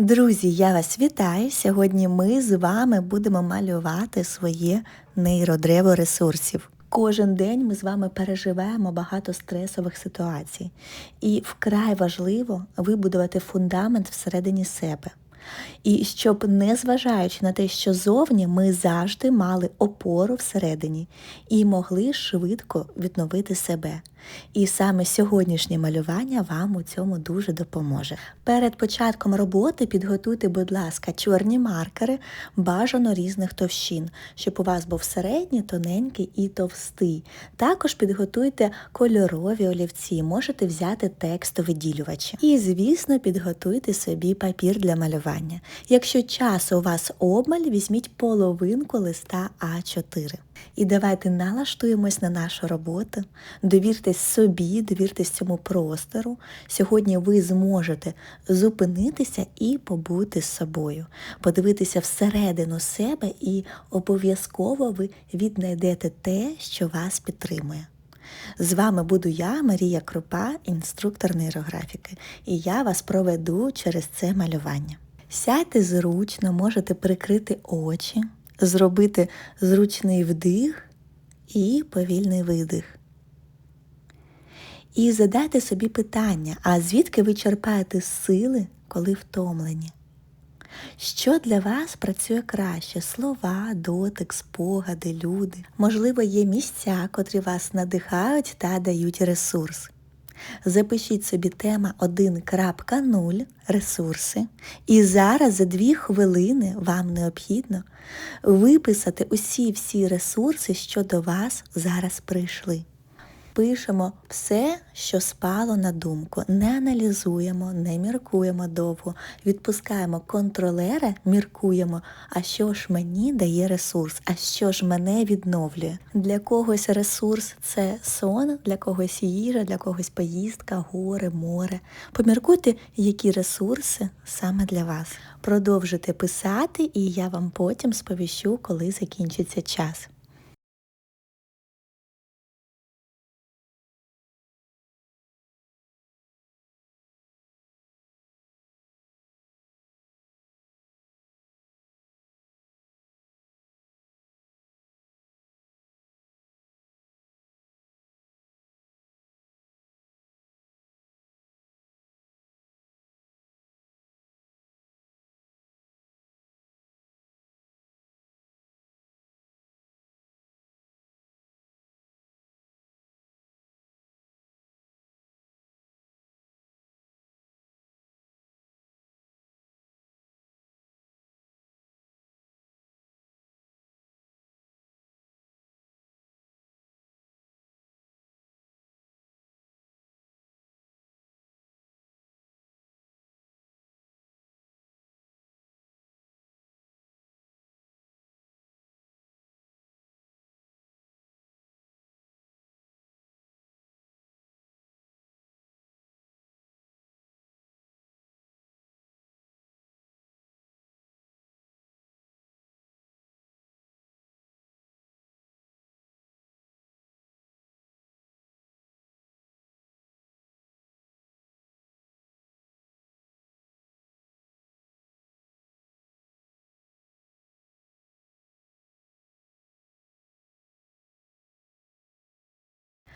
Друзі, я вас вітаю! Сьогодні ми з вами будемо малювати своє нейродрево ресурсів. Кожен день ми з вами переживаємо багато стресових ситуацій, і вкрай важливо вибудувати фундамент всередині себе. І щоб, не зважаючи на те, що зовні ми завжди мали опору всередині і могли швидко відновити себе. І саме сьогоднішнє малювання вам у цьому дуже допоможе. Перед початком роботи підготуйте, будь ласка, чорні маркери, бажано різних товщин, щоб у вас був середній, тоненький і товстий. Також підготуйте кольорові олівці, можете взяти текстовиділювачі. І, звісно, підготуйте собі папір для малювання. Якщо часу у вас обмаль, візьміть половинку листа А4. І давайте налаштуємось на нашу роботу, довіртесь собі, довіртесь цьому простору. Сьогодні ви зможете зупинитися і побути з собою, подивитися всередину себе, і обов'язково ви віднайдете те, що вас підтримує. З вами буду я, Марія Крупа, інструктор нейрографіки, і я вас проведу через це малювання. Сядьте зручно, можете прикрити очі, зробити зручний вдих і повільний видих. І задайте собі питання, а звідки ви черпаєте сили, коли втомлені? Що для вас працює краще? Слова, дотик, спогади, люди. Можливо, є місця, котрі вас надихають та дають ресурс. Запишіть собі тема 1.0 ресурси. І зараз за 2 хвилини вам необхідно виписати усі всі ресурси, що до вас зараз прийшли. Пишемо все, що спало на думку, не аналізуємо, не міркуємо довго, відпускаємо контролера, міркуємо, а що ж мені дає ресурс, а що ж мене відновлює. Для когось ресурс це сон, для когось їжа, для когось поїздка, гори, море. Поміркуйте, які ресурси саме для вас. Продовжуйте писати, і я вам потім сповіщу, коли закінчиться час.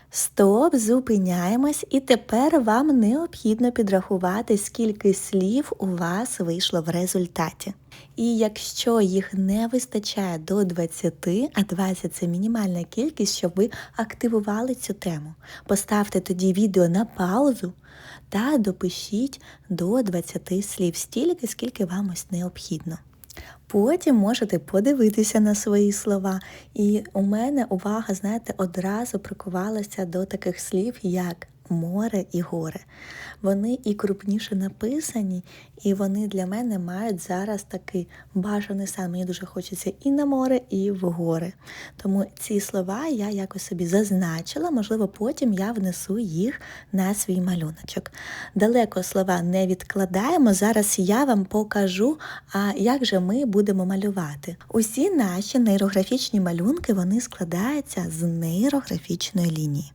Стоп, зупиняємось, і тепер вам необхідно підрахувати, скільки слів у вас вийшло в результаті. І якщо їх не вистачає до 20, а 20 це мінімальна кількість, щоб ви активували цю тему. Поставте тоді відео на паузу та допишіть до 20 слів стільки, скільки вам ось необхідно. Потім можете подивитися на свої слова. І у мене увага, знаєте, одразу прикувалася до таких слів, як море і горе. Вони і крупніше написані, і вони для мене мають зараз такий бажаний сам. Мені дуже хочеться і на море, і в гори. Тому ці слова я якось собі зазначила, можливо, потім я внесу їх на свій малюночок. Далеко слова не відкладаємо. Зараз я вам покажу, а як же ми будемо малювати. Усі наші нейрографічні малюнки вони складаються з нейрографічної лінії.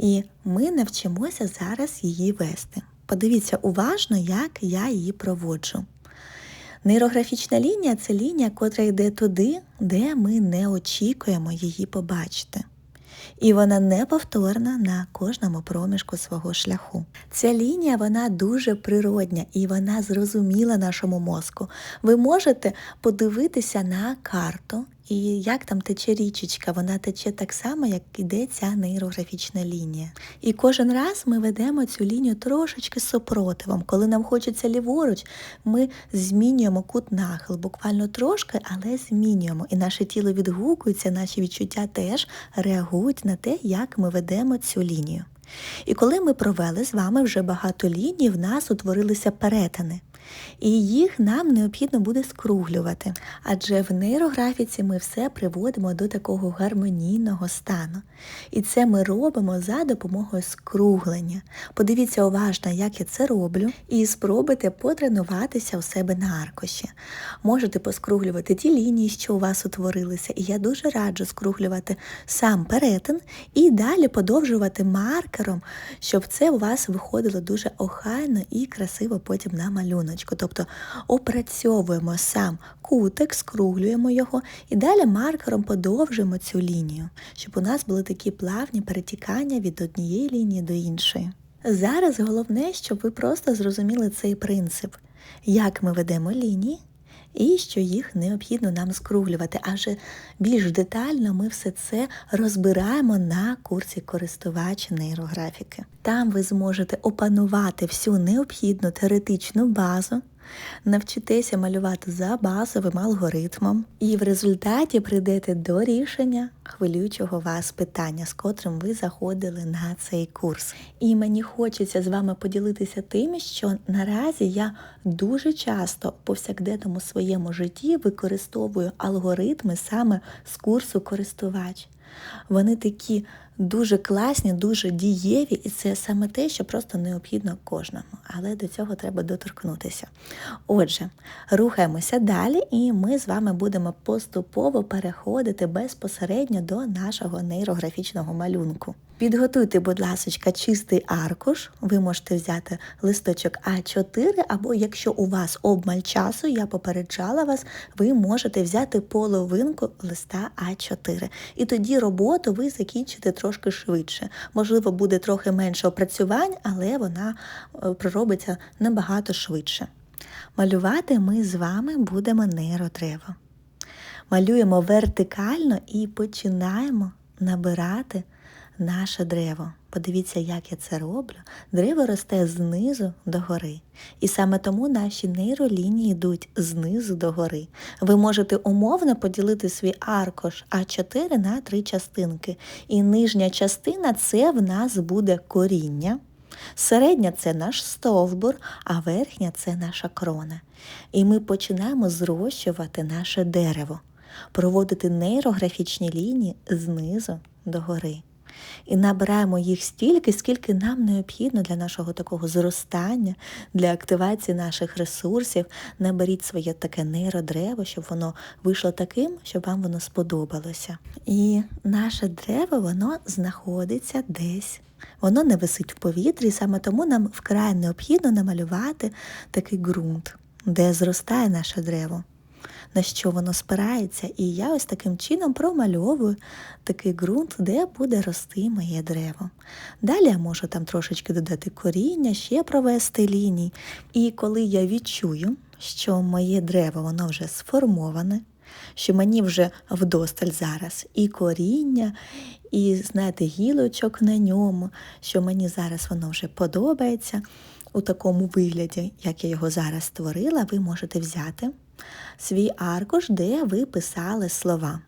І ми навчимося зараз її вести. Подивіться уважно, як я її проводжу. Нейрографічна лінія це лінія, котра йде туди, де ми не очікуємо її побачити. І вона неповторна на кожному проміжку свого шляху. Ця лінія вона дуже природня і вона зрозуміла нашому мозку. Ви можете подивитися на карту і як там тече річечка, вона тече так само, як іде ця нейрографічна лінія. І кожен раз ми ведемо цю лінію трошечки супротивом. Коли нам хочеться ліворуч, ми змінюємо кут нахил, буквально трошки, але змінюємо. І наше тіло відгукується, наші відчуття теж реагують на те, як ми ведемо цю лінію. І коли ми провели з вами вже багато ліній, в нас утворилися перетини і їх нам необхідно буде скруглювати. Адже в нейрографіці ми все приводимо до такого гармонійного стану. І це ми робимо за допомогою скруглення. Подивіться уважно, як я це роблю, і спробуйте потренуватися у себе на аркуші. Можете поскруглювати ті лінії, що у вас утворилися, і я дуже раджу скруглювати сам перетин і далі подовжувати маркером, щоб це у вас виходило дуже охайно і красиво потім на малюнок куточку, тобто опрацьовуємо сам кутик, скруглюємо його і далі маркером подовжуємо цю лінію, щоб у нас були такі плавні перетікання від однієї лінії до іншої. Зараз головне, щоб ви просто зрозуміли цей принцип, як ми ведемо лінії, і що їх необхідно нам скруглювати. Адже більш детально ми все це розбираємо на курсі користувач нейрографіки. Там ви зможете опанувати всю необхідну теоретичну базу навчитеся малювати за базовим алгоритмом, і в результаті прийдете до рішення хвилюючого вас питання, з котрим ви заходили на цей курс. І мені хочеться з вами поділитися тим, що наразі я дуже часто в повсякденному своєму житті використовую алгоритми саме з курсу користувач. Вони такі дуже класні, дуже дієві, і це саме те, що просто необхідно кожному. Але до цього треба доторкнутися. Отже, рухаємося далі, і ми з вами будемо поступово переходити безпосередньо до нашого нейрографічного малюнку. Підготуйте, будь ласка, чистий аркуш. Ви можете взяти листочок А4, або якщо у вас обмаль часу, я попереджала вас, ви можете взяти половинку листа А4. І тоді роботу ви закінчите трошки швидше. Можливо, буде трохи менше опрацювань, але вона е, проробиться набагато швидше. Малювати ми з вами будемо нейродрево. Малюємо вертикально і починаємо набирати наше древо. Подивіться, як я це роблю. Дерево росте знизу до гори. І саме тому наші нейролінії йдуть знизу до гори. Ви можете умовно поділити свій аркош А4 на три частинки. І нижня частина це в нас буде коріння. Середня це наш стовбур, а верхня це наша крона. І ми починаємо зрощувати наше дерево, проводити нейрографічні лінії знизу до гори і набираємо їх стільки, скільки нам необхідно для нашого такого зростання, для активації наших ресурсів. Наберіть своє таке нейродрево, щоб воно вийшло таким, щоб вам воно сподобалося. І наше древо, воно знаходиться десь. Воно не висить в повітрі, саме тому нам вкрай необхідно намалювати такий ґрунт, де зростає наше древо на що воно спирається, і я ось таким чином промальовую такий ґрунт, де буде рости моє дерево. Далі я можу там трошечки додати коріння, ще провести лінії. І коли я відчую, що моє дерево воно вже сформоване, що мені вже вдосталь зараз і коріння, і, знаєте, гілочок на ньому, що мені зараз воно вже подобається. У такому вигляді, як я його зараз створила, ви можете взяти свій аркуш, де ви писали слова,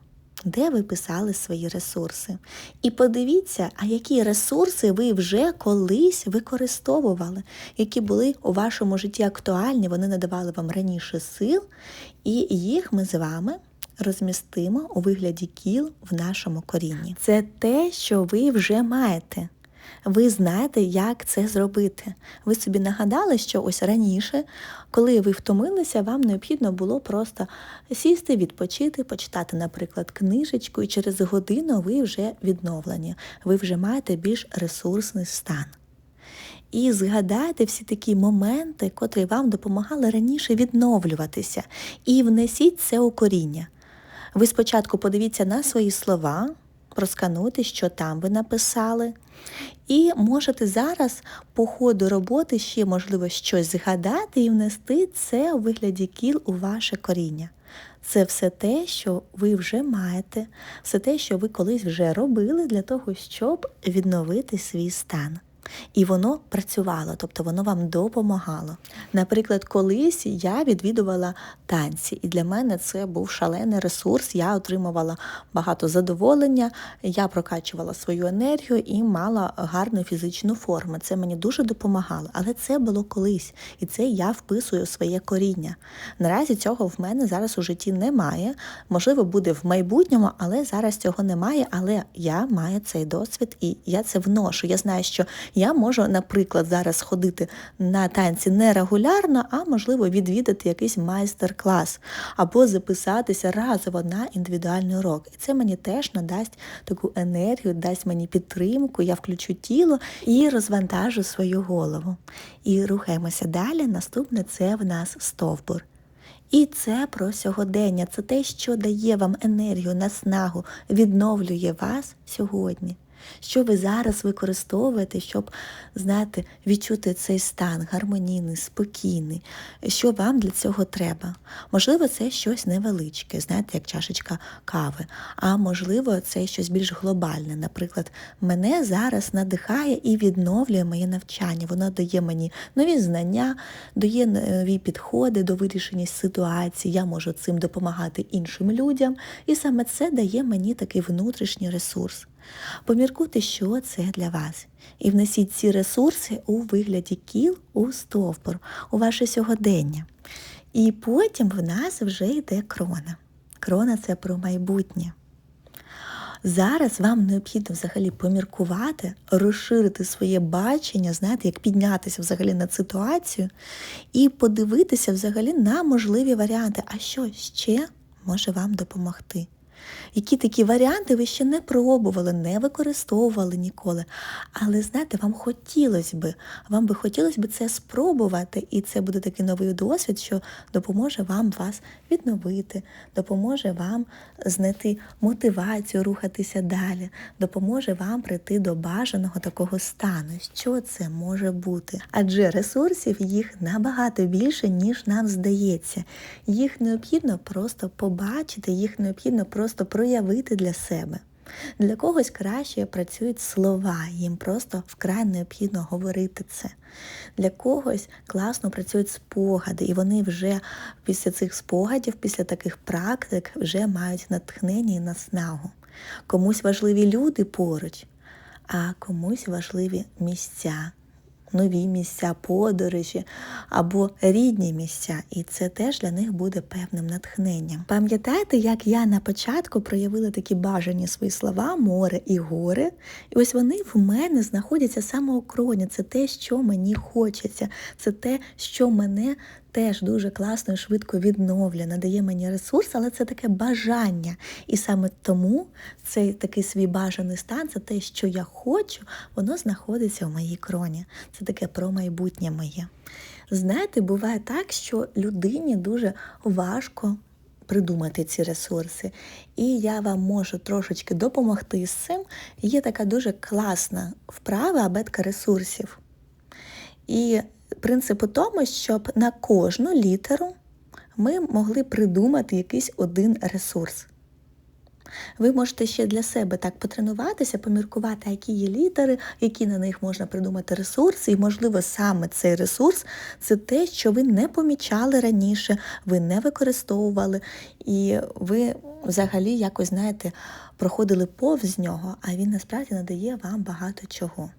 де ви писали свої ресурси. І подивіться, а які ресурси ви вже колись використовували, які були у вашому житті актуальні, вони надавали вам раніше сил, і їх ми з вами. Розмістимо у вигляді кіл в нашому корінні. Це те, що ви вже маєте. Ви знаєте, як це зробити. Ви собі нагадали, що ось раніше, коли ви втомилися, вам необхідно було просто сісти, відпочити, почитати, наприклад, книжечку, і через годину ви вже відновлені, ви вже маєте більш ресурсний стан. і згадайте всі такі моменти, котрі вам допомагали раніше відновлюватися. І внесіть це у коріння. Ви спочатку подивіться на свої слова, проскануйте, що там ви написали. І можете зараз по ходу роботи ще, можливо, щось згадати і внести це у вигляді кіл у ваше коріння. Це все те, що ви вже маєте, все те, що ви колись вже робили для того, щоб відновити свій стан. І воно працювало, тобто воно вам допомагало. Наприклад, колись я відвідувала танці, і для мене це був шалений ресурс. Я отримувала багато задоволення, я прокачувала свою енергію і мала гарну фізичну форму. Це мені дуже допомагало. Але це було колись, і це я вписую своє коріння. Наразі цього в мене зараз у житті немає. Можливо, буде в майбутньому, але зараз цього немає. Але я маю цей досвід і я це вношу. Я знаю, що я можу, наприклад, зараз ходити на танці не регулярно, а можливо відвідати якийсь майстер-клас або записатися разово на індивідуальний урок. І це мені теж надасть таку енергію, дасть мені підтримку, я включу тіло і розвантажу свою голову. І рухаємося далі. Наступне це в нас стовбур. І це про сьогодення, це те, що дає вам енергію, наснагу, відновлює вас сьогодні що ви зараз використовуєте, щоб знаєте, відчути цей стан гармонійний, спокійний, що вам для цього треба. Можливо, це щось невеличке, знаєте, як чашечка кави, а можливо, це щось більш глобальне. Наприклад, мене зараз надихає і відновлює моє навчання. Воно дає мені нові знання, дає нові підходи до вирішення ситуації. Я можу цим допомагати іншим людям, і саме це дає мені такий внутрішній ресурс. Поміркуйте, що це для вас, і внесіть ці ресурси у вигляді кіл у стовбур, у ваше сьогодення. І потім в нас вже йде крона. Крона це про майбутнє. Зараз вам необхідно взагалі поміркувати, розширити своє бачення, знаєте, як піднятися взагалі на ситуацію і подивитися взагалі на можливі варіанти, а що ще може вам допомогти. Які такі варіанти ви ще не пробували, не використовували ніколи. Але знаєте, вам хотілося б, вам би хотілося б це спробувати, і це буде такий новий досвід, що допоможе вам вас відновити, допоможе вам знайти мотивацію рухатися далі, допоможе вам прийти до бажаного такого стану. Що це може бути? Адже ресурсів їх набагато більше, ніж нам здається. Їх необхідно просто побачити, їх необхідно просто проявити для себе. Для когось краще працюють слова, їм просто вкрай необхідно говорити це. Для когось класно працюють спогади, і вони вже після цих спогадів, після таких практик, вже мають натхнення і наснагу. Комусь важливі люди поруч, а комусь важливі місця нові місця, подорожі або рідні місця, і це теж для них буде певним натхненням. Пам'ятаєте, як я на початку проявила такі бажані свої слова, море і гори, і ось вони в мене знаходяться саме. Це те, що мені хочеться, це те, що мене теж дуже класно і швидко відновлює, надає мені ресурс, але це таке бажання. І саме тому цей такий свій бажаний стан, це те, що я хочу, воно знаходиться у моїй кроні. Це таке про майбутнє моє. Знаєте, буває так, що людині дуже важко. Придумати ці ресурси. І я вам можу трошечки допомогти з цим. Є така дуже класна вправа абетка ресурсів. І Принцип у тому, щоб на кожну літеру ми могли придумати якийсь один ресурс. Ви можете ще для себе так потренуватися, поміркувати, які є літери, які на них можна придумати ресурси, і, можливо, саме цей ресурс це те, що ви не помічали раніше, ви не використовували, і ви взагалі якось, знаєте, проходили повз нього, а він насправді надає вам багато чого.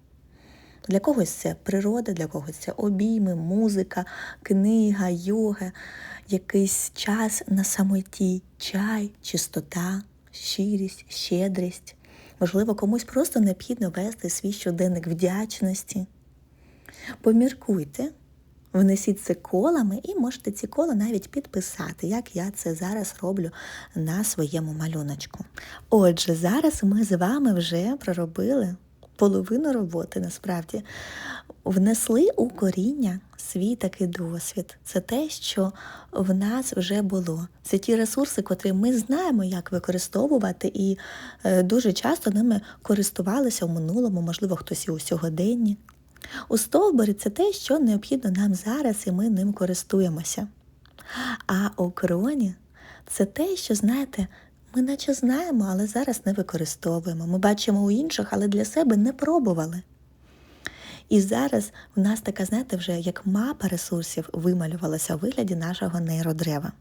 Для когось це природа, для когось це обійми, музика, книга, йога, якийсь час на самоті, чай, чистота, щирість, щедрість. Можливо, комусь просто необхідно вести свій щоденник вдячності. Поміркуйте, внесіть це колами і можете ці кола навіть підписати, як я це зараз роблю на своєму малюночку. Отже, зараз ми з вами вже проробили половину роботи насправді внесли у коріння свій такий досвід. Це те, що в нас вже було. Це ті ресурси, котрі ми знаємо, як використовувати, і е, дуже часто ними користувалися в минулому, можливо, хтось і у сьогоденні. У стовбурі це те, що необхідно нам зараз, і ми ним користуємося. А у кроні це те, що, знаєте, ми наче знаємо, але зараз не використовуємо. Ми бачимо у інших, але для себе не пробували. І зараз в нас така, знаєте, вже як мапа ресурсів вималювалася у вигляді нашого нейродрева.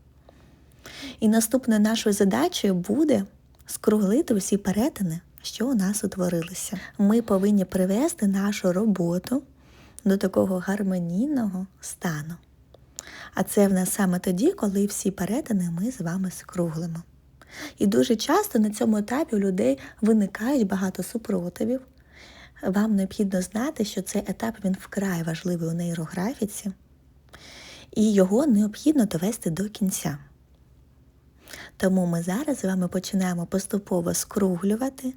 І наступною нашою задачею буде скруглити усі перетини, що у нас утворилися. Ми повинні привести нашу роботу до такого гармонійного стану. А це в нас саме тоді, коли всі перетини ми з вами скруглимо. І дуже часто на цьому етапі у людей виникають багато супротивів. Вам необхідно знати, що цей етап він вкрай важливий у нейрографіці, і його необхідно довести до кінця. Тому ми зараз з вами починаємо поступово скруглювати,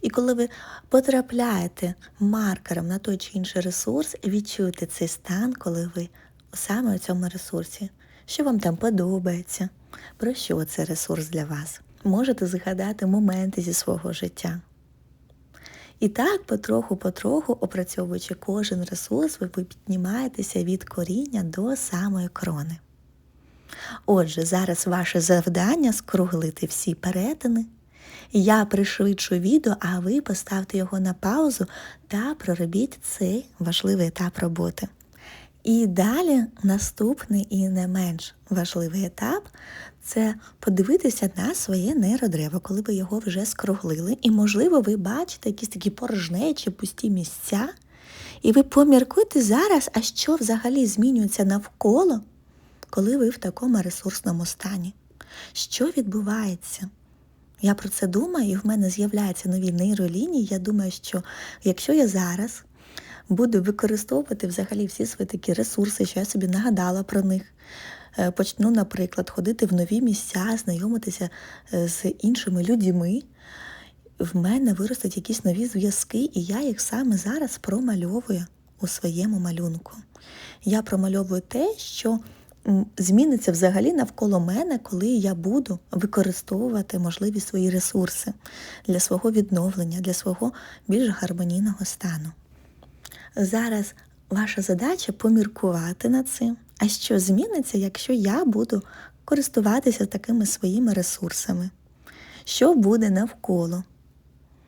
і коли ви потрапляєте маркером на той чи інший ресурс, відчуєте цей стан, коли ви саме у цьому ресурсі, що вам там подобається, про що це ресурс для вас. Можете згадати моменти зі свого життя. І так, потроху-потроху, опрацьовуючи кожен ресурс, ви піднімаєтеся від коріння до самої крони. Отже, зараз ваше завдання скруглити всі перетини. Я пришвидшую відео, а ви поставте його на паузу та проробіть цей важливий етап роботи. І далі наступний і не менш важливий етап це подивитися на своє нейродрево, коли ви його вже скруглили. І, можливо, ви бачите якісь такі порожнечі, пусті місця. І ви поміркуйте зараз, а що взагалі змінюється навколо, коли ви в такому ресурсному стані. Що відбувається? Я про це думаю, і в мене з'являються нові нейролінії. Я думаю, що якщо я зараз буду використовувати взагалі всі свої такі ресурси, що я собі нагадала про них. Е, почну, наприклад, ходити в нові місця, знайомитися е, з іншими людьми. В мене виростуть якісь нові зв'язки, і я їх саме зараз промальовую у своєму малюнку. Я промальовую те, що зміниться взагалі навколо мене, коли я буду використовувати можливі свої ресурси для свого відновлення, для свого більш гармонійного стану. Зараз ваша задача поміркувати над цим. А що зміниться, якщо я буду користуватися такими своїми ресурсами? Що буде навколо?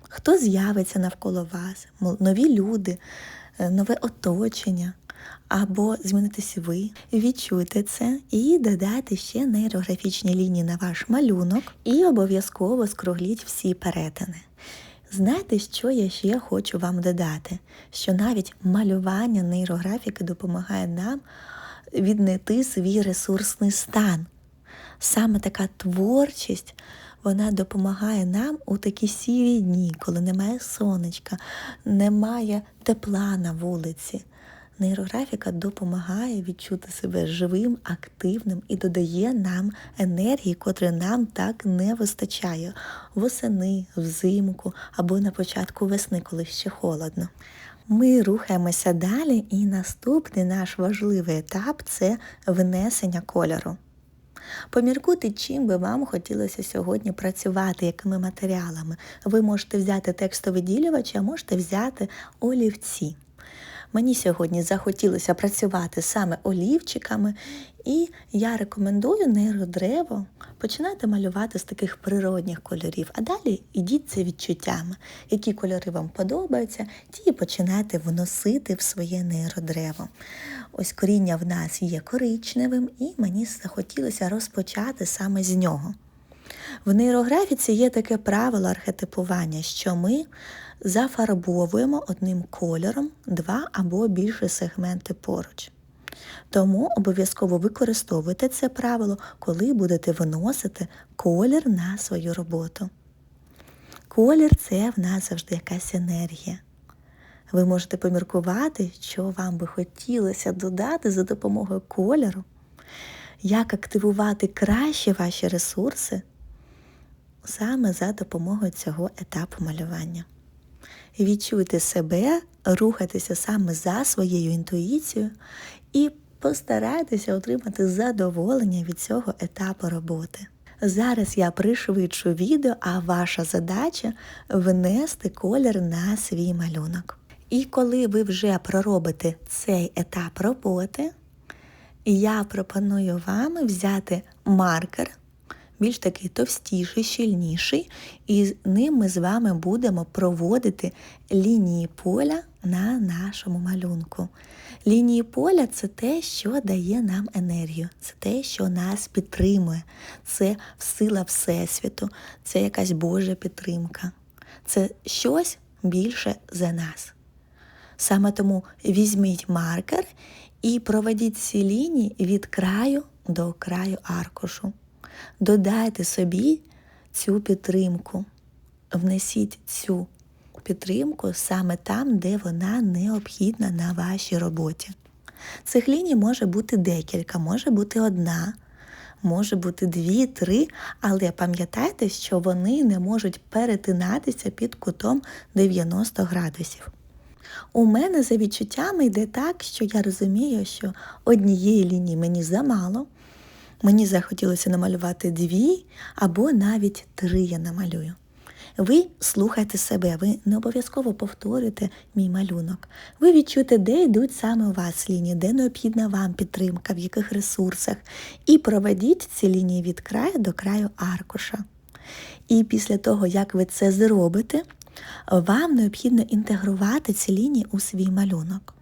Хто з'явиться навколо вас? Нові люди, е, нове оточення? Або змінитися ви, відчуйте це і додайте ще нейрографічні лінії на ваш малюнок, і обов'язково скругліть всі перетини. Знаєте, що я ще хочу вам додати? Що навіть малювання нейрографіки допомагає нам віднайти свій ресурсний стан. Саме така творчість вона допомагає нам у такі сірі дні, коли немає сонечка, немає тепла на вулиці. Нейрографіка допомагає відчути себе живим, активним і додає нам енергії, котрої нам так не вистачає восени, взимку або на початку весни, коли ще холодно. Ми рухаємося далі, і наступний наш важливий етап це внесення кольору. Поміркуйте, чим би вам хотілося сьогодні працювати, якими матеріалами. Ви можете взяти текстовий ділювач, а можете взяти олівці. Мені сьогодні захотілося працювати саме олівчиками, і я рекомендую нейродрево починати малювати з таких природних кольорів, а далі ідіть це відчуттями, які кольори вам подобаються, ті і починайте вносити в своє нейродрево. Ось коріння в нас є коричневим, і мені захотілося розпочати саме з нього. В нейрографіці є таке правило архетипування, що ми зафарбовуємо одним кольором два або більше сегменти поруч. Тому обов'язково використовуйте це правило, коли будете виносити колір на свою роботу. Колір це в нас завжди якась енергія. Ви можете поміркувати, що вам би хотілося додати за допомогою кольору, як активувати краще ваші ресурси саме за допомогою цього етапу малювання. відчуйте себе, рухайтеся саме за своєю інтуїцією і постарайтеся отримати задоволення від цього етапу роботи. Зараз я пришвидшу відео, а ваша задача внести колір на свій малюнок. І коли ви вже проробите цей етап роботи, я пропоную вам взяти маркер, більш такий товстіший, щільніший, і з ним ми з вами будемо проводити лінії поля на нашому малюнку. Лінії поля це те, що дає нам енергію, це те, що нас підтримує, це сила Всесвіту, це якась Божа підтримка, це щось більше за нас. Саме тому візьміть маркер і проведіть ці лінії від краю до краю аркушу. Додайте собі цю підтримку, внесіть цю підтримку саме там, де вона необхідна на вашій роботі. Цих ліній може бути декілька, може бути одна, може бути дві, три, але пам'ятайте, що вони не можуть перетинатися під кутом 90 градусів. У мене за відчуттями йде так, що я розумію, що однієї лінії мені замало. Мені захотілося намалювати дві або навіть три я намалюю. Ви слухайте себе, ви не обов'язково повторюєте мій малюнок. Ви відчуєте, де йдуть саме у вас лінії, де необхідна вам підтримка, в яких ресурсах. І проведіть ці лінії від краю до краю аркуша. І після того, як ви це зробите, вам необхідно інтегрувати ці лінії у свій малюнок.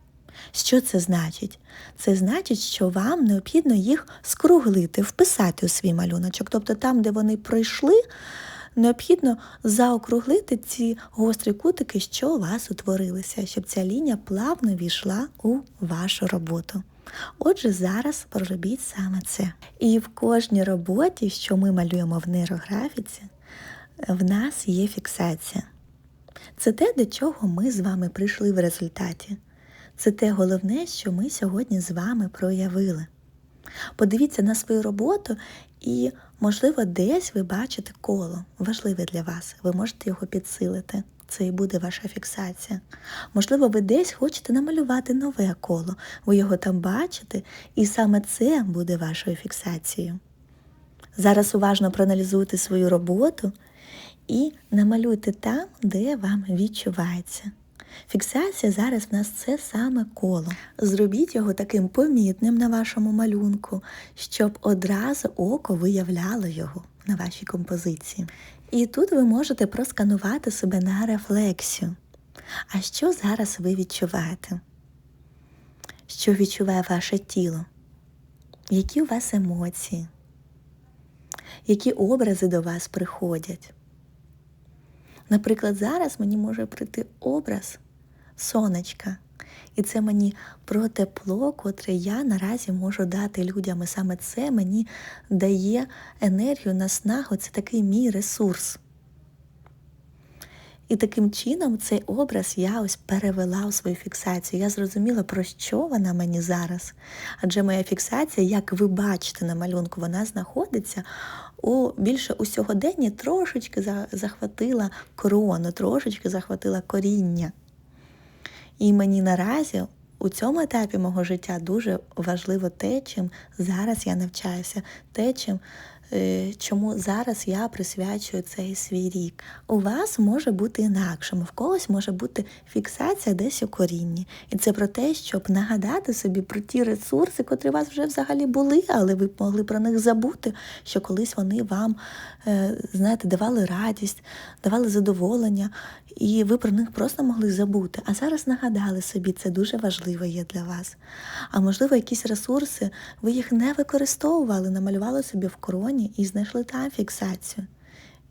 Що це значить? Це значить, що вам необхідно їх скруглити, вписати у свій малюночок. Тобто там, де вони пройшли, необхідно заокруглити ці гострі кутики, що у вас утворилися, щоб ця лінія плавно війшла у вашу роботу. Отже, зараз проробіть саме це. І в кожній роботі, що ми малюємо в нейрографіці, в нас є фіксація. Це те, до чого ми з вами прийшли в результаті. Це те головне, що ми сьогодні з вами проявили. Подивіться на свою роботу і, можливо, десь ви бачите коло, важливе для вас. Ви можете його підсилити. Це і буде ваша фіксація. Можливо, ви десь хочете намалювати нове коло, ви його там бачите, і саме це буде вашою фіксацією. Зараз уважно проаналізуйте свою роботу і намалюйте там, де вам відчувається. Фіксація зараз в нас це саме коло. Зробіть його таким помітним на вашому малюнку, щоб одразу око виявляло його на вашій композиції. І тут ви можете просканувати себе на рефлексію. А що зараз ви відчуваєте? Що відчуває ваше тіло? Які у вас емоції? Які образи до вас приходять? Наприклад, зараз мені може прийти образ сонечка. І це мені про тепло, котре я наразі можу дати людям. І саме це мені дає енергію, наснагу, це такий мій ресурс. І таким чином цей образ я ось перевела у свою фіксацію. Я зрозуміла, про що вона мені зараз. Адже моя фіксація, як ви бачите на малюнку, вона знаходиться у більше у сьогоденні трошечки захватила корону, трошечки захватила коріння. І мені наразі у цьому етапі мого життя дуже важливо те, чим зараз я навчаюся, те, чим чому зараз я присвячую цей свій рік. У вас може бути інакшим, в когось може бути фіксація десь у корінні. І це про те, щоб нагадати собі про ті ресурси, котрі у вас вже взагалі були, але ви могли про них забути, що колись вони вам, е, знаєте, давали радість, давали задоволення, і ви про них просто могли забути. А зараз нагадали собі, це дуже важливо є для вас. А можливо, якісь ресурси, ви їх не використовували, намалювали собі в короні і знайшли там фіксацію.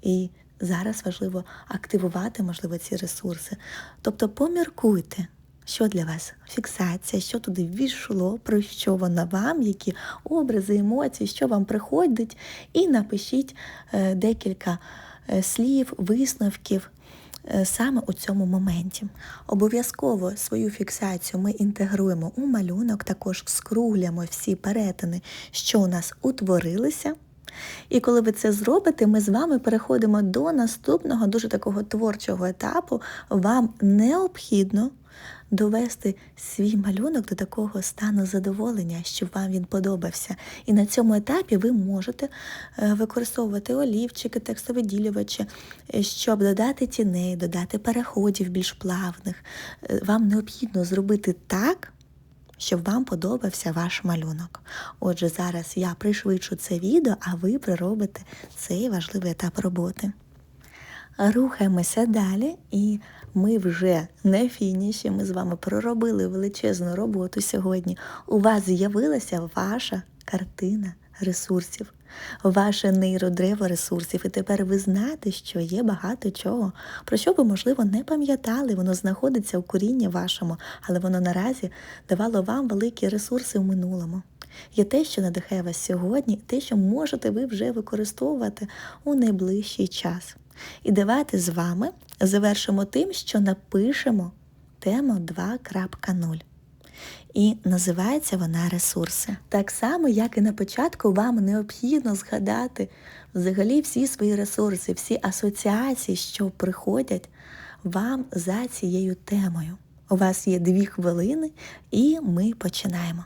І зараз важливо активувати, можливо, ці ресурси. Тобто поміркуйте. Що для вас фіксація, що туди ввійшло, про що вона вам, які образи, емоції, що вам приходить, і напишіть е, декілька е, слів, висновків Е, саме у цьому моменті. Обов'язково свою фіксацію ми інтегруємо у малюнок, також скруглямо всі перетини, що у нас утворилися. І коли ви це зробите, ми з вами переходимо до наступного дуже такого творчого етапу. Вам необхідно довести свій малюнок до такого стану задоволення, щоб вам він подобався. І на цьому етапі ви можете е, використовувати олівчики, текстовиділювачі, е, щоб додати тіней, додати переходів більш плавних. Е, вам необхідно зробити так. Щоб вам подобався ваш малюнок. Отже, зараз я пришвидшу це відео, а ви проробите цей важливий етап роботи. Рухаємося далі, і ми вже на фініші. Ми з вами проробили величезну роботу сьогодні. У вас з'явилася ваша картина ресурсів, ваше нейродрево ресурсів. І тепер ви знаєте, що є багато чого, про що ви, можливо, не пам'ятали. Воно знаходиться у корінні вашому, але воно наразі давало вам великі ресурси в минулому. Є те, що надихає вас сьогодні, те, що можете ви вже використовувати у найближчий час. І давайте з вами завершимо тим, що напишемо тему 2.0. І називається вона ресурси. Так само, як і на початку, вам необхідно згадати взагалі всі свої ресурси, всі асоціації, що приходять вам за цією темою. У вас є дві хвилини, і ми починаємо.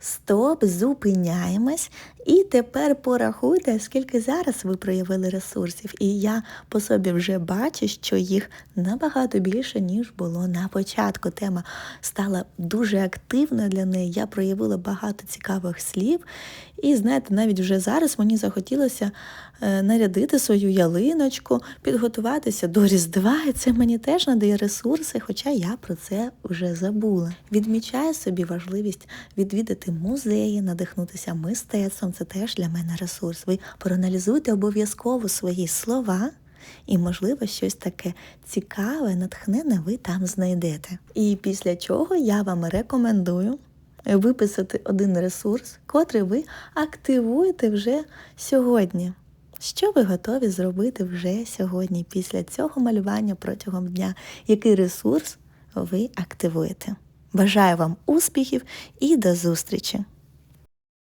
Стоп, зупиняємось. І тепер порахуйте, скільки зараз ви проявили ресурсів. І я по собі вже бачу, що їх набагато більше, ніж було на початку. Тема стала дуже активною для неї. Я проявила багато цікавих слів. І знаєте, навіть вже зараз мені захотілося е, нарядити свою ялиночку, підготуватися до Різдва. І це мені теж надає ресурси, хоча я про це вже забула. Відмічаю собі важливість відвідати музеї, надихнутися мистецтвом. Це теж для мене ресурс. Ви проаналізуйте обов'язково свої слова. І, можливо, щось таке цікаве, натхнене ви там знайдете. І після чого я вам рекомендую виписати один ресурс, котрий ви активуєте вже сьогодні. Що ви готові зробити вже сьогодні, після цього малювання протягом дня? Який ресурс ви активуєте? Бажаю вам успіхів і до зустрічі!